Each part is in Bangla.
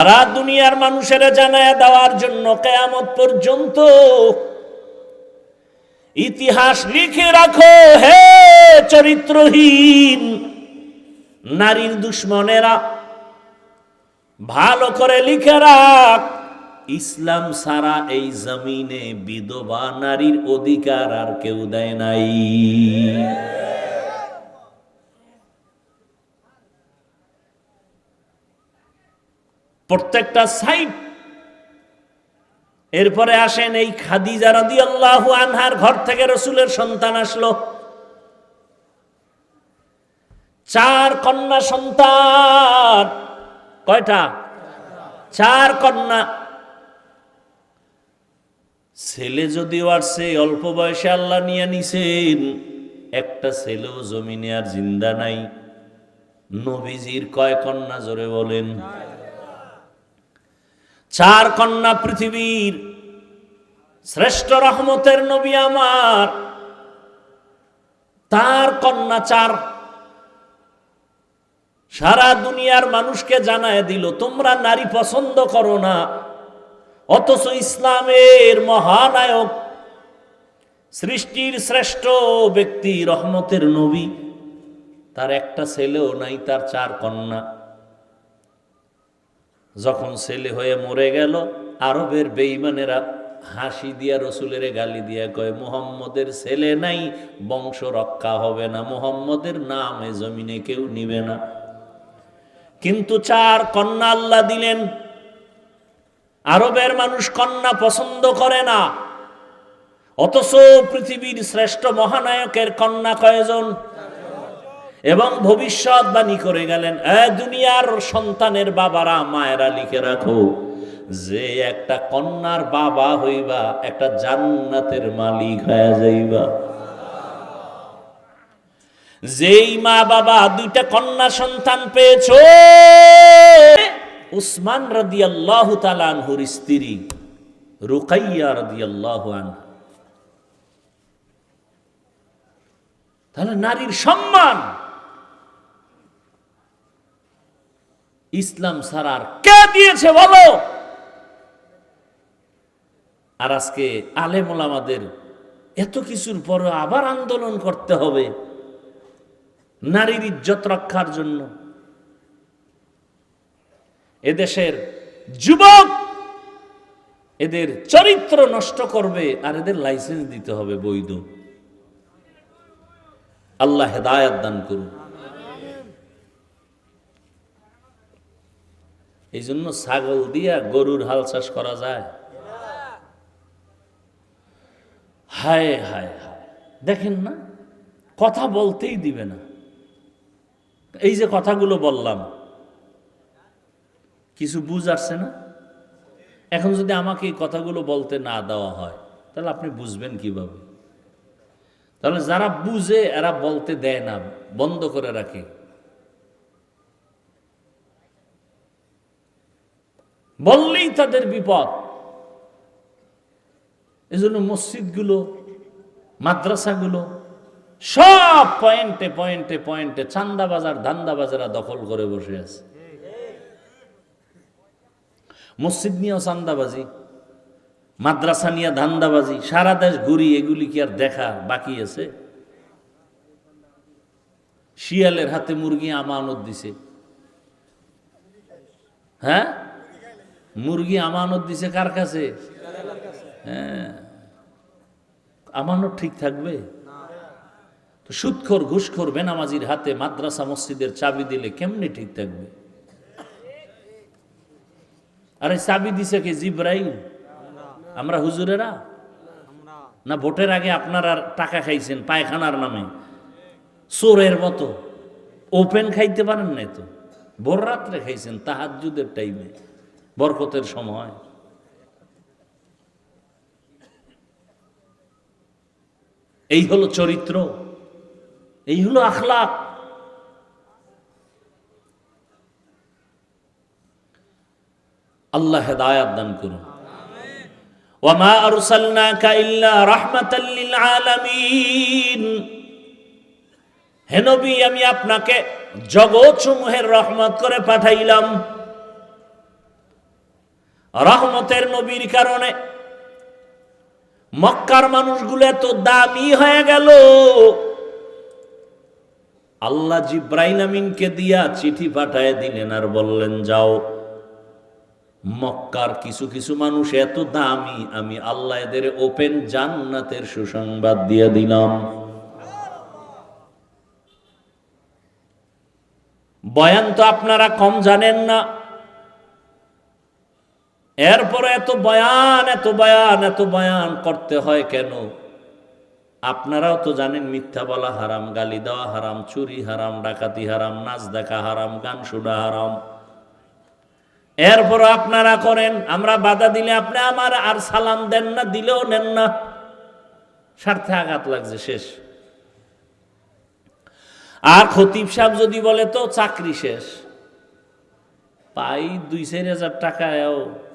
সারা দুনিয়ার মানুষের জানায় দেওয়ার জন্য কেয়ামত পর্যন্ত ইতিহাস লিখে রাখো, হে চরিত্রহীন নারীর দুশ্মনেরা। ভালো করে লিখে রাখ, ইসলাম সারা এই জমিনে বিধবা নারীর অধিকার আর কেউ দেয় নাই। প্রত্যেকটা সাইড এরপরে আসেন এই খাদিজা রাদি আল্লাহ আনহার ঘর থেকে রসুলের সন্তান আসলো। চার কন্যা সন্তান। কয়টা? চার কন্যা। ছেলে যদিও আসছে, অল্প বয়সে আল্লাহ নিয়ে নিছেন। একটা ছেলেও জমিনে আর জিন্দা নাই। নবীজির কয় কন্যা জোরে বলেন? চার কন্যা পৃথিবীর শ্রেষ্ঠ রহমতের নবী আমার। তার কন্যা চার। সারা দুনিয়ার মানুষকে জানায় দিল, তোমরা নারী পছন্দ করো না। অথচ ইসলামের মহানায়ক, সৃষ্টির শ্রেষ্ঠ ব্যক্তি রহমতের নবী। তার একটা ছেলেও নাই, তার চার কন্যা। যখন ছেলে হয়ে মরে গেল, আরবের বেইমানেরা হাসি দিয়া রসুলের গালি দিয়া কয়, মোহাম্মদের ছেলে নাই, বংশ রক্ষা হবে না, মোহাম্মদের নাম এ জমিনে কেউ নিবে না। কিন্তু চার কন্যা আল্লাহ দিলেন, আরবের মানুষ কন্যা পছন্দ করে না। অথচ পৃথিবীর শ্রেষ্ঠ মহানায়কের কন্যা কয়জন? এবং ভবিষ্যৎবাণী করে গেলেন দুনিয়ার সন্তানের বাবারা, মায়েরা লিখে রাখো, যে একটা কন্যার বাবা হইবা, একটা জান্নাতের মালিক হয়ে যাইবা। যেই মা বাবা দুইটা কন্যা সন্তান পেয়েছ, উসমান রাদি আল্লাহ তালানহুর স্ত্রী রুকাইয়া রাদি আল্লাহ তাহলে নারীর সম্মান ইসলাম সারার কে দিয়েছে বলো? আর আজকে আলেম ওলামাদের এত কিছুর পর আবার আন্দোলন করতে হবে নারীর ইজ্জত রক্ষার জন্য। এদেশের যুবক এদের চরিত্র নষ্ট করবে আর এদের লাইসেন্স দিতে হবে বৈধ। আল্লাহ হেদায়াত দান করুন। এই জন্য ছাগল দিয়া গরুর হাল চাষ করা যায়। হায় হায় হায়। দেখেন না, কথা বলতেই দিবে না। এই যে কথাগুলো বললাম, কিছু বুঝ আসছে না? এখন যদি আমাকে এই কথাগুলো বলতে না দেওয়া হয়, তাহলে আপনি বুঝবেন কীভাবে? তাহলে যারা বুঝে, এরা বলতে দেয় না, বন্ধ করে রাখে। বললেই তাদের বিপদ। এজন্য মসজিদগুলো, মাদ্রাসাগুলো সব পয়েন্টে পয়েন্টে পয়েন্টে চান্দা বাজার ধান্দা বাজারা দখল করে বসে আছে। মসজিদ নিয়েও চান্দাবাজি, মাদ্রাসা নিয়ে ধান্দাবাজি, সারা দেশ ঘুরি এগুলি কি আর দেখা বাকি আছে? শিয়ালের হাতে মুরগি আমানত দিছে। হ্যাঁ? মুরগি আমানত দিছে কার কাছে? হ্যাঁ। আমানত ঠিক থাকবে? তো সুৎখোর, ঘুষখোর, বেনামাজির হাতে মাদ্রাসা মসজিদের চাবি দিলে কেমনি ঠিক থাকবে? আরে চাবি দিছে কে? জিব্রাইল। আমরা হুজুরেরা? না, ভোটের আগে আপনারা টাকা খাইছেন পায়খানার নামে। চোরের মতো। ওপেন খাইতে পারেন না তো? ভোর রাত্রে খাইছেন তাহাজুদের টাইমে। বরকতের সময়। এই হলো চরিত্র, এই হলো আখলাক। আল্লাহ হেদায়াত দান করুন। আরসালনাকা ইল্লা রাহমাতাল লিল আলামিন। হে নবী, আমি আপনাকে জগৎ সমূহের রহমত করে পাঠাইলাম। রহমতের নবীর কারণে মক্কার মানুষগুলো এত দামি হয়ে গেল। আল্লাহ জিব্রাইল আমিনকে দিয়া চিঠি পাঠায় দিলেন আর বললেন, যাও, মক্কার কিছু কিছু মানুষ এত দামি, আমি আল্লাহ এদের ওপেন জান্নাতের সুসংবাদ দিয়ে দিলাম। বয়ান তো আপনারা কম জানেন না। এরপরে এত বয়ান এত বয়ান এত বয়ান করতে হয় কেন? আপনারাও তো জানেন, মিথ্যা বলা হারাম, গালি দেওয়া হারাম, চুরি হারাম, ডাকাতি হারাম, নাচ দেখা হারাম, গান শুনা হারাম। এরপর আপনারা করেন, আমরা বাধা দিলে আপনি আমার আর সালাম দেন না, দিলেও নেন না। স্বার্থে আঘাত লাগছে, শেষ। আর খতিব সাহেব যদি বলে, তো চাকরি শেষ। পাই দুই চার হাজার টাকায়ও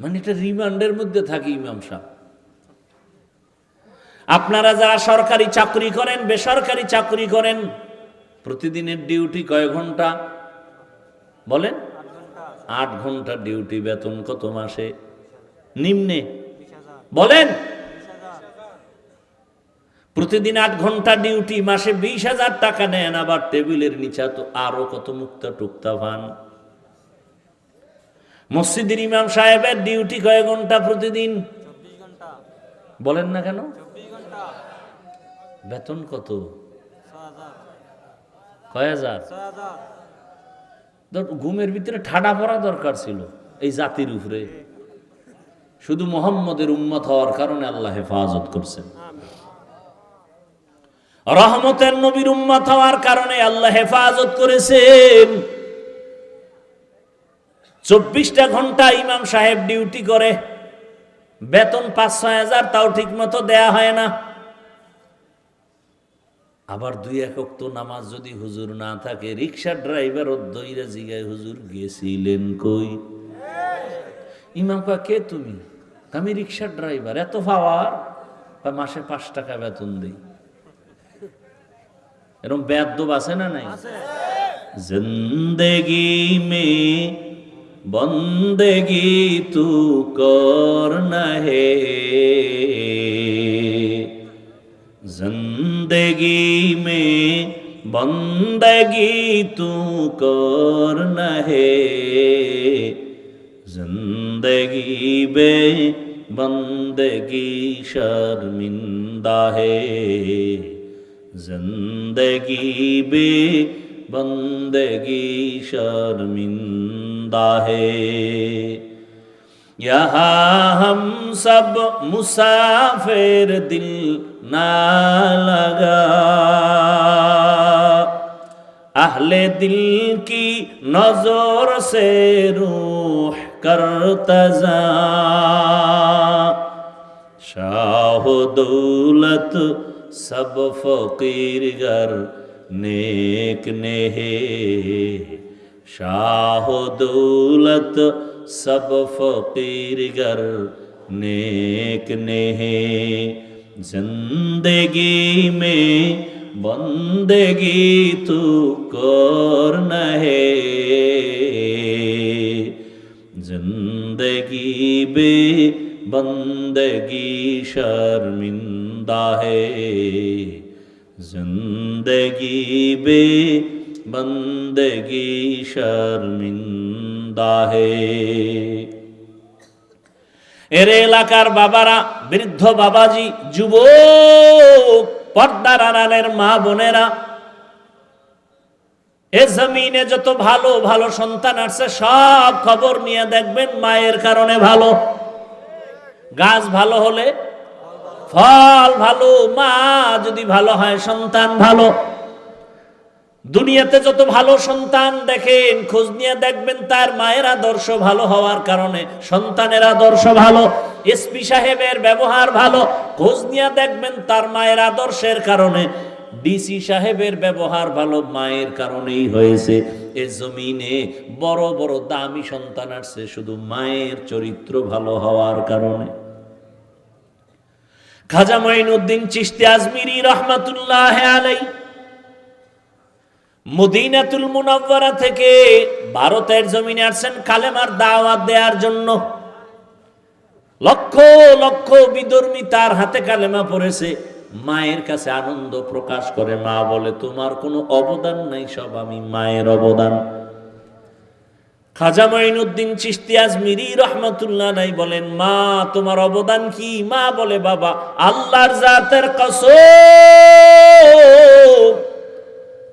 মানে এটা রিমান্ডের মধ্যে থাকি ইমাম সাহেব। আপনারা যারা সরকারি চাকরি করেন, বেসরকারি চাকরি করেন, প্রতিদিনের ডিউটি কয় ঘণ্টা? বলেন? আট ঘণ্টা ডিউটি বেতন কত মাসে? নিম্নে। বলেন? প্রতিদিন আট ঘণ্টা ডিউটি, মাসে বিশ হাজার টাকা নেন, আবার টেবিলের নিচে তো আরও কত মুক্তা টুক্তা পান মসজিদের ইমাম সাহেবের ডিউটি কয় ঘণ্টা প্রতিদিন? বলেন না কেন? বেতন কত? কয় হাজার? ঘুমের ভিতরে ঠাডা পড়া দরকার ছিল এই জাতির উপরে। শুধু মোহাম্মদের উম্মত হওয়ার কারণে আল্লাহ হেফাজত করছেন। রহমতের নবীর উম্মত হওয়ার কারণে আল্লাহ হেফাজত করেছেন। চব্বিশটা ঘণ্টা ইমাম সাহেব ডিউটি করে। বেতন পাঁচ ছয় হাজার তাও ঠিক মতো দেয়া হয় না। আবার দুই একক তো নামাজ যদি হুজুর না থাকে রিক্সা ড্রাইভার দইরা জিগায় হুজুর গেছিলেন কই? ইমাম কা কে তুমি? আমি রিক্সা ড্রাইভার এত পাওয়ার? মাসে পাঁচ টাকা বেতন দিই। এরকম বেদ্যব আছে না নাই? জিন্দগি মে बंदगी तू कर न है जिंदगी में बंदगी तू कर न है जिंदगी बे बंदगी शर्मिंदा है जिंदगी बे بندگی شرمندہ ہے یہاں ہم سب مسافر دل نہ لگا اہل دل کی نظر سے روح کرتزا شاہ دولت سب فقیر گر नेक ने शाह दौलत सब फकीर गर, नेक ने ज़िंदगी में बंदगी तू कर न है ज़िंदगी बे बंदगी शर्मिंदा है। زندگی بے بندگی শর্মিন্দা হে এর এলাকার বাবারা, বৃদ্ধ বাবাজি যুব পর্দার আড়ালের মা বোনেরা, এ জমিনে যত ভালো ভালো সন্তান আসছে সব খবর নিয়ে দেখবেন মায়ের কারণে ভালো। গাছ ভালো হলে ফল ভালো, মা যদি ভালো হয়, সন্তান ভালো। দুনিয়াতে যত ভালো সন্তান দেখেন, খোঁজ নিয়ে দেখবেন তার মায়ের আদর্শ ভালো হওয়ার কারণে, সন্তানের আদর্শ ভালো এসপি সাহেবের ব্যবহার ভালো, খোঁজ নিয়ে দেখবেন তার মায়ের আদর্শের কারণে ডিসি সাহেবের ব্যবহার ভালো মায়ের কারণেই হয়েছে। এ জমিনে বড় বড় দামি সন্তান আসছে, শুধু মায়ের চরিত্র ভালো হওয়ার কারণে। খাজা মঈনুদ্দিন চিশতি আজমিরি রহমাতুল্লাহ আলাই মদিনাতুল মুনাওয়ারা থেকে ভারতের জমিনে আসছেন কালেমার দাওয়াত দেওয়ার জন্য। লক্ষ লক্ষ বিদর্মী তার হাতে কালেমা পড়েছে, মায়ের কাছে আনন্দ প্রকাশ করে, মা বলে, তোমার কোনো অবদান নাই, সব আমি মায়ের অবদান। খাজা মাইনুদ্দিন চিস্তি আজমিরি রহমতুল্লাহ নাই বলেন, মা, তোমার অবদান কি? মা বলে, বাবা, আল্লাহর জাতের কসম।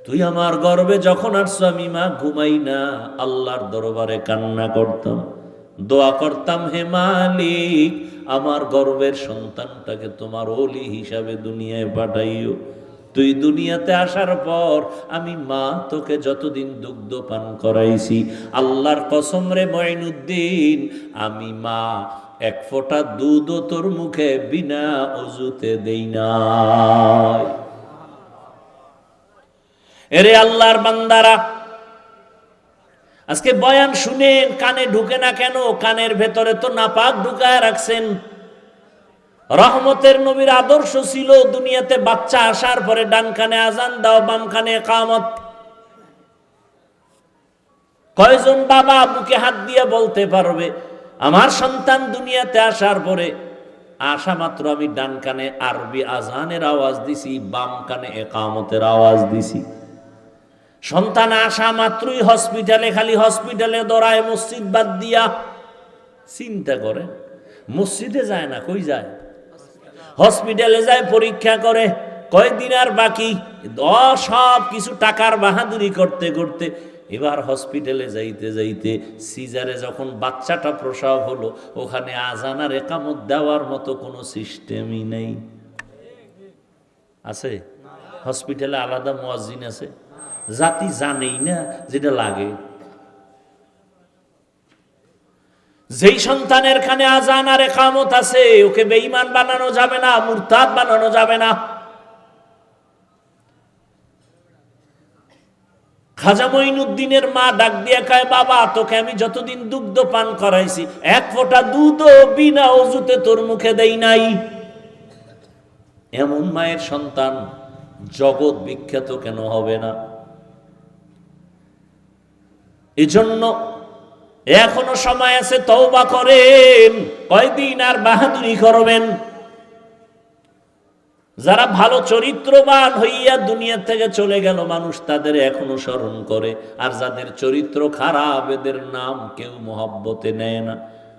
তুই আমার গর্বে যখন আসছো, আমি, মা, ঘুমাই না। আল্লাহর দরবারে কান্না করতাম, দোয়া করতাম, হে মালিক, আমার গর্বের সন্তানটাকে তোমার ওলি হিসাবে দুনিয়ায় পাঠাইও। তুই দুনিয়াতে আসার পর আমি মা তোকে যতদিন দুগ্ধ পান করাইছি। আল্লাহর কসম রে মঈনুদ্দিন, আমি মা এক ফোঁটা দুধও তোর মুখে বিনা অজুতে দেই নাই। এরে আল্লাহর বান্দারা, আজকে বয়ান শুনেন, কানে ঢুকে না কেন, কানের ভেতরে তো নাপাক ঢুকায় রাখছেন। রহমতের নবীর আদর্শ ছিল দুনিয়াতে বাচ্চা আসার পরে ডান কানে আজান দাও, বাম কানে কামত কয়জন বাবা বুকে হাত দিয়ে বলতে পারবে, আমার সন্তান দুনিয়াতে আসার পরে আসা মাত্র আমি ডান কানে আরবি আজানের আওয়াজ দিছি, বাম কানে একামতের আওয়াজ দিছি। সন্তান আসা মাত্রই হসপিটালে, খালি হসপিটালে দৌড়ায় মসজিদ বাদ দিয়া চিন্তা করে, মসজিদে যায় না, কই যায়? হসপিটালে যায়, পরীক্ষা করে। কয়দিন আর বাকি? সব কিছু টাকার বাহাদুরি করতে করতে। এবার হসপিটালে যাইতে যাইতে সিজারে যখন বাচ্চাটা প্রসব হলো, ওখানে আজান আর একামত দেওয়ার মতো কোনো সিস্টেমই নেই। আছে? হসপিটালে আলাদা মুয়াজ্জিন আছে। জাতি জানেই না যেটা লাগে। যেই সন্তানের খানে আজান আর একামত আছে, ওকে বেঈমান বানানো যাবে না, মুরতাদ বানানো যাবে না। খাজা মঈনুদ্দিনের মা ডাক দিয়া কয়, বাবা, তোকে আমি যতদিন দুগ্ধ পান করাইছি, এক ফোঁটা দুধও বিনা অজুতে তোর মুখে দেই নাই। এমন মায়ের সন্তান জগৎ বিখ্যাত কেন হবে না? এজন্য এখনও সময় আছে তওবা করেন। কয়দিন আর বাহাদুরি করবেন? যারা ভালো চরিত্রবান হইয়া দুনিয়া থেকে চলে গেল, মানুষ তাদের এখনও স্মরণ করে। আর যাদের চরিত্র খারাপ, এদের নাম কেউ মহব্বতে নেয় না।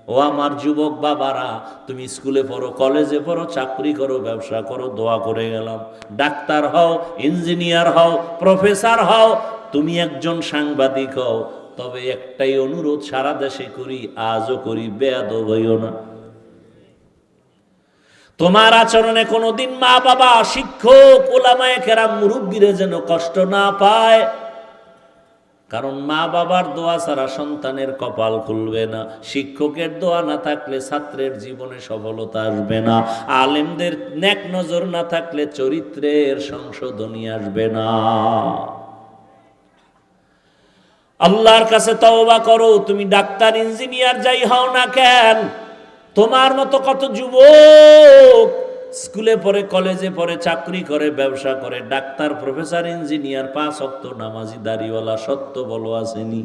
ও আমার যুবক বাবারা, তুমি স্কুলে পড়ো, কলেজে পড়ো, চাকরি করো, ব্যবসা করো, দোয়া করে গেলাম। ডাক্তার হও, ইঞ্জিনিয়ার হও, প্রফেসর হও, তুমি একজন সাংবাদিক হও। তবে একটাই অনুরোধ, সারা দেশে করি, আজও করি বেয়াদ হইও না। তোমার আচরণে কোনোদিন মা বাবা শিক্ষক, ওলামায় কেরাম, মুরব্বীরে যেন কষ্ট না পায়। কারণ মা বাবার দোয়া ছাড়া সন্তানের কপাল খুলবে না। শিক্ষকের দোয়া না থাকলে ছাত্রের জীবনে সফলতা আসবে না। আলেমদের নেক নজর না থাকলে চরিত্রের সংশোধনী আসবে না। আল্লাহর কাছে তওবা করো, তুমি ডাক্তার, ইঞ্জিনিয়ার যাই হও না কেন, তোমার মতো কত যুবক স্কুলে পড়ে, কলেজে পড়ে, চাকরি করে, ব্যবসা করে, ডাক্তার, প্রফেসর, ইঞ্জিনিয়ার, পাঁচ অক্ত নামাজি, দাড়িওয়ালা, সত্য বলো আসেনি।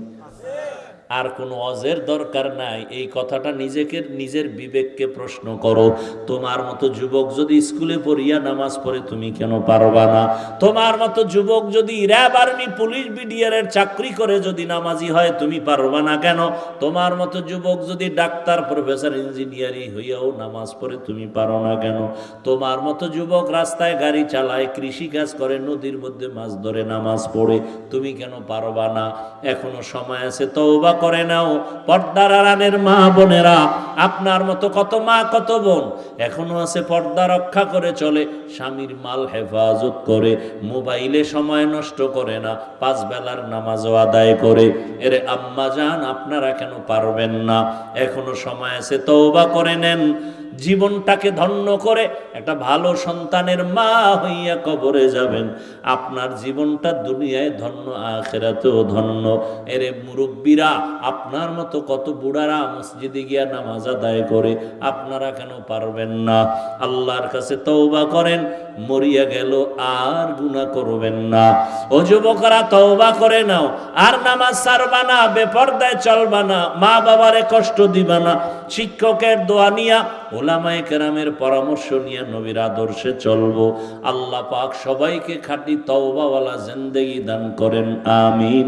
আর কোনো অজের দরকার নাই। এই কথাটা নিজেকে, নিজের বিবেককে প্রশ্ন করো। তোমার মতো যুবক যদি স্কুলে পড়িয়া নামাজ পড়ে, তুমি কেন পারবা না? তোমার মতো যুবক যদি র্যাব আর্মি, পুলিশ বিডিআরের চাকরি করে যদি নামাজি হয়, তুমি পারবা না কেন? তোমার মতো যুবক যদি ডাক্তার, প্রফেসর, ইঞ্জিনিয়ারিং হইয়াও নামাজ পড়ে, তুমি পারো না কেন? তোমার মতো যুবক রাস্তায় গাড়ি চালায়, কৃষি কাজ করে, নদীর মধ্যে মাছ ধরে, নামাজ পড়ে, তুমি কেন পারবা না? এখনও সময় আছে, তওবা করে নাও। পর্দার আড়ালের মা বোনেরা, আপনার মতো কত মা, কত বোন, এখনও আছে পর্দা রক্ষা করে চলে, স্বামীর মাল হেফাজত করে, মোবাইলে সময় নষ্ট করে না, পাঁচ বেলার নামাজও আদায় করে। এরে আম্মা যান আপনারা কেন পারবেন না? এখনও সময় আছে, তওবা করে নেন। জীবনটাকে ধন্য করে একটা ভালো সন্তানের মা হইয়া কবরে যাবেন। আপনার জীবনটা দুনিয়ায় ধন্য, আখেরাতেও ধন্য। এরে মুরব্বীরা, আপনার মতো কত বুড়ারা মসজিদে গিয়া নামাজ আদায় করে, আপনারা কেন পারবেন না? আল্লাহর কাছে তৌবা করেন মরিয়া গেল, আর গুনাহ করবেন না। ও যুবকরা, তওবা করে নাও। আর নামাজ ছাড়বা না, বেপর্দায় চলবা না মা বাবারে কষ্ট দিবা না। শিক্ষকের দোয়া নিয়া ওলামায়ে কেরামের পরামর্শ নিয়ে নবীর আদর্শে চলবো। আল্লাহ পাক সবাইকে খাঁটি তওবাওয়ালা জিন্দেগি দান করেন, আমিন।